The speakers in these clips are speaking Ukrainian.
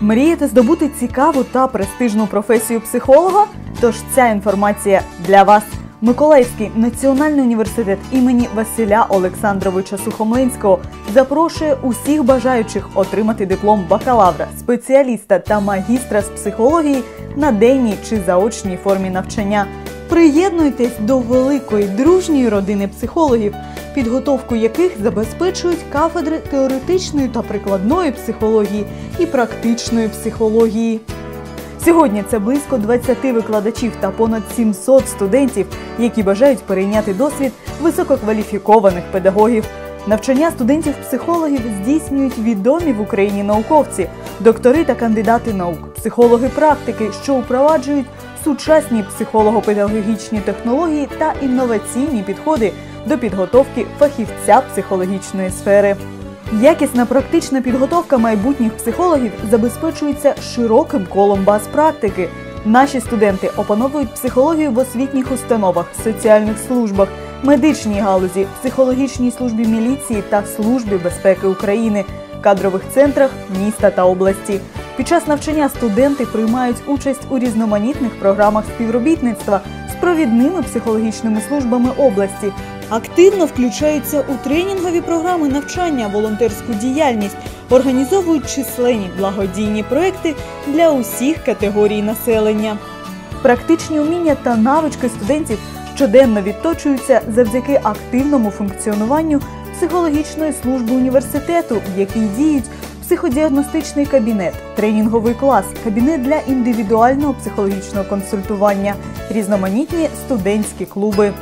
Мрієте здобути цікаву та престижну професію психолога? Тож ця інформація для вас. Миколаївський національний університет імені Василя Олександровича Сухомлинського запрошує усіх бажаючих отримати диплом бакалавра, спеціаліста та магістра з психології на денній чи заочній формі навчання. Приєднуйтесь до великої дружньої родини психологів, підготовку яких забезпечують кафедри теоретичної та прикладної психології і практичної психології. Сьогодні це близько 20 викладачів та понад 700 студентів, які бажають перейняти досвід висококваліфікованих педагогів. Навчання студентів-психологів здійснюють відомі в Україні науковці, доктори та кандидати наук, психологи практики, що впроваджують сучасні психолого-педагогічні технології та інноваційні підходи до підготовки фахівця психологічної сфери. Якісна практична підготовка майбутніх психологів забезпечується широким колом баз практики. Наші студенти опановують психологію в освітніх установах, соціальних службах, медичній галузі, психологічній службі міліції та службі безпеки України, кадрових центрах міста та області. Під час навчання студенти приймають участь у різноманітних програмах співробітництва провідними психологічними службами області, активно включаються у тренінгові програми навчання, волонтерську діяльність, організовують численні благодійні проекти для усіх категорій населення. Практичні уміння та навички студентів щоденно відточуються завдяки активному функціонуванню психологічної служби університету, в якій діють психодіагностичний кабінет, тренінговий клас, кабінет для індивідуального психологічного консультування, різноманітні студентські клуби.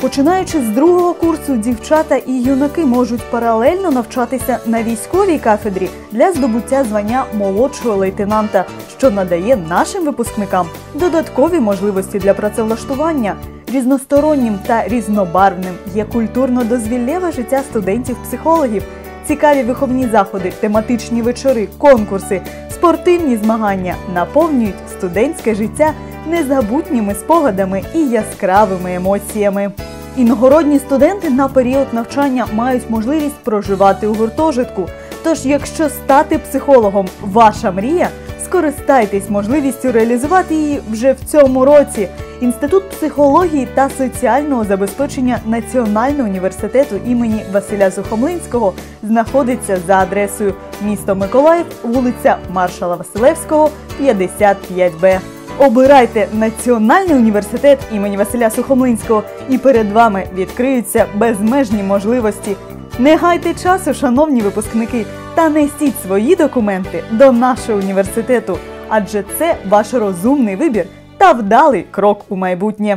Починаючи з другого курсу, дівчата і юнаки можуть паралельно навчатися на військовій кафедрі для здобуття звання молодшого лейтенанта, що надає нашим випускникам додаткові можливості для працевлаштування. Різностороннім та різнобарвним є культурно-дозвіллєве життя студентів-психологів, цікаві виховні заходи, тематичні вечори, конкурси, спортивні змагання наповнюють студентське життя незабутніми спогадами і яскравими емоціями. Іногородні студенти на період навчання мають можливість проживати у гуртожитку. Тож, якщо стати психологом ваша мрія, скористайтесь можливістю реалізувати її вже в цьому році. Інститут психології та соціального забезпечення Національного університету імені Василя Сухомлинського знаходиться за адресою місто Миколаїв, вулиця Маршала Василевського, 55Б. Обирайте Національний університет імені Василя Сухомлинського, і перед вами відкриються безмежні можливості. Не гайте часу, шановні випускники, та несіть свої документи до нашого університету, адже це ваш розумний вибір та вдалий крок у майбутнє.